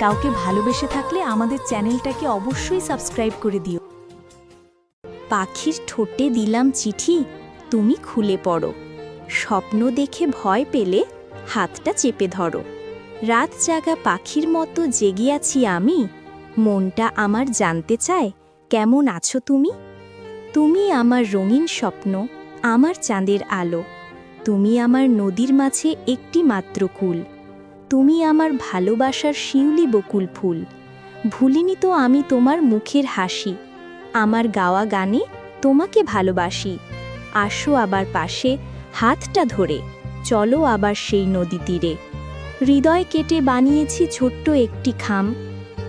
কাউকে ভালোবেসে থাকলে আমাদের চ্যানেলটাকে অবশ্যই সাবস্ক্রাইব করে দিও। পাখির ঠোঁটে দিলাম চিঠি, তুমি খুলে পড়ো। স্বপ্ন দেখে ভয় পেলে হাতটা চেপে ধরো। রাত জাগা পাখির মতো জেগে আছি আমি, মনটা আমার জানতে চায়, কেমন আছো তুমি? তুমি আমার রঙিন স্বপ্ন, আমার চাঁদের আলো। তুমি আমার নদীর মাঝে একটি মাত্র কুল। তুমি আমার ভালোবাসার শিউলি বকুল ফুল। ভুলিনি তো আমি তোমার মুখের হাসি। আমার গাওয়া গানে তোমাকে ভালোবাসি। আসো আবার পাশে, হাতটা ধরে। চলো আবার সেই নদী তীরে। হৃদয় কেটে বানিয়েছি ছোট্ট একটি খাম।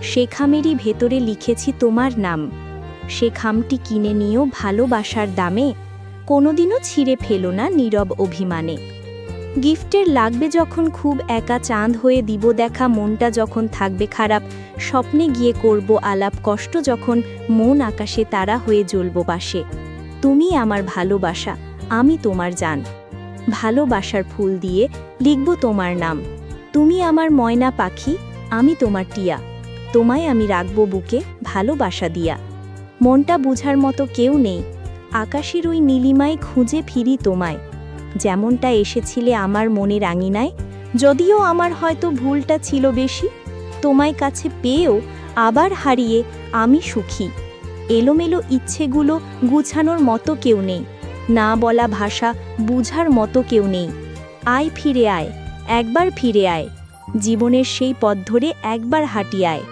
সে খামেরই ভেতরে লিখেছি তোমার নাম। সে খামটি কিনে নিও ভালোবাসার দামে কোনোদিনও ছিঁড়ে ফেলো না নীরব অভিমানে। গিফটের লাগবে যখন খুব একা চাঁদ হয়ে দিব দেখা, মনটা যখন থাকবে খারাপ, স্বপ্নে গিয়ে করব আলাপ, কষ্ট যখন মন আকাশে তারা হয়ে জ্বলব পাশে। তুমি আমার ভালোবাসা, আমি তোমার জান। ভালোবাসার ফুল দিয়ে লিখব তোমার নাম। তুমি আমার ময়না পাখি, আমি তোমার টিয়া। তোমায় আমি রাখব বুকে ভালোবাসা দিয়া। মনটা বুঝার মতো কেউ নেই। আকাশের ওই নীলিমায় খুঁজে ফিরি তোমায়। যেমনটা এসেছিলে আমার মনের আঙিনায় যদিও আমার হয়তো ভুলটা ছিল বেশি, তোমায় কাছে পেয়েও আবার হারিয়ে আমি সুখী। এলোমেলো ইচ্ছেগুলো গুছানোর মতো কেউ নেই, না বলা ভাষা বুঝার মতো কেউ নেই। আয় ফিরে আয়, একবার ফিরে আয়, জীবনের সেই পথ ধরে একবার হাঁটি আয়।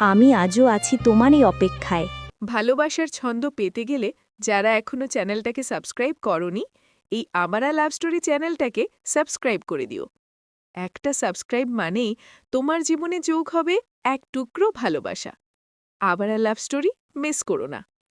আমি আজও আছি তোমারই অপেক্ষায়। ভালোবাসার ছন্দ পেতে গেলে যারা এখনও চ্যানেলটাকে সাবস্ক্রাইব করনি এই আমারা লাভ স্টোরি চ্যানেলটাকে সাবস্ক্রাইব করে দিও। একটা সাবস্ক্রাইব মানেই তোমার জীবনে যোগ হবে এক টুকরো ভালোবাসা। আবার লাভ স্টোরি মিস করো না।